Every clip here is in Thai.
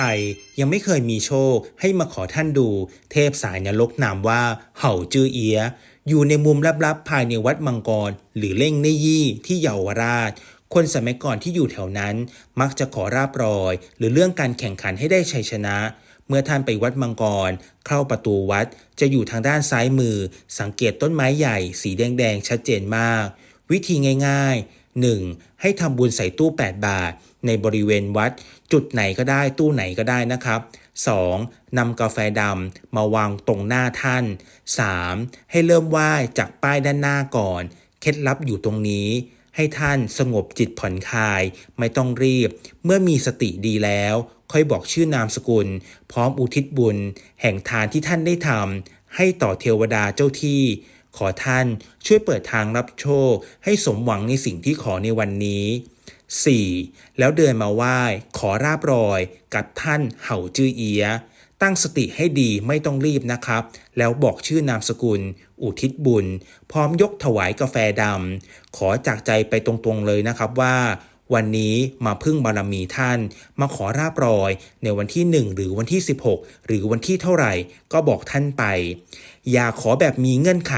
รยังไม่เคยมีโชคให้มาขอท่านดู เทพสายนรกนามว่า เห่าจือเอีย อยู่ในมุมลับๆ ภายในวัดมังกร หรือเล่งในยี่ที่เยาวราช คนสมัยก่อนที่อยู่แถวนั้น มักจะขอราบรอย หรือเรื่องการแข่งขันให้ได้ชัยชนะ เมื่อท่านไปวัดมังกร เข้าประตูวัดจะอยู่ทางด้านซ้ายมือ สังเกตต้นไม้ใหญ่ สีแดงๆชัดเจนมาก วิธีง่ายๆ 1. ให้ทำบุญใส่ตู้ 8 บาท ในบริเวณวัด จุดไหนก็ได้ตู้ไหนก็ได้นะครับ 2. นำกาแฟดำมาวางตรงหน้าท่าน 3. ให้เริ่มไหว้จากป้ายด้านหน้าก่อน เคล็ดลับอยู่ตรงนี้ ให้ท่านสงบจิตผ่อนคลาย ไม่ต้องรีบ เมื่อมีสติดีแล้ว ค่อยบอกชื่อนามสกุล พร้อมอุทิศบุญ แห่งทานที่ท่านได้ทำให้ต่อเทวดาเจ้าที่ ขอท่านช่วยเปิดทางรับโชค ให้สมหวังในสิ่งที่ขอในวันนี้ 4. แล้วเดินมาไหว้ขอราบรอย กับท่านเห่าจื้อเอียะตั้งสติให้ดีไม่ต้องรีบนะครับ แล้วบอกชื่อนามสกุล อุทิศบุญ พร้อมยกถวายกาแฟดำขอจากใจไปตรงๆเลยนะครับว่า วันนี้มาพึ่งบารมีท่าน มาขอราบรอย ในวันที่ 1 หรือวันที่ 16 หรือวันที่เท่าไหร่ก็บอกท่านไป อย่าขอแบบมีเงื่อนไข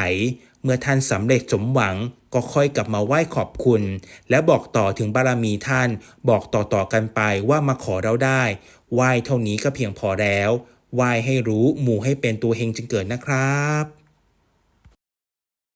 เมื่อท่านสำเร็จสมหวังก็ค่อยกลับมาไหว้ขอบคุณ และบอกต่อถึงบารมีท่าน บอกต่อๆกันไปว่ามาขอเราได้ ไหว้เท่านี้ก็เพียงพอแล้ว ไหว้ให้รู้หมู่ให้เป็นตัวเฮงจึงเกิดนะครับ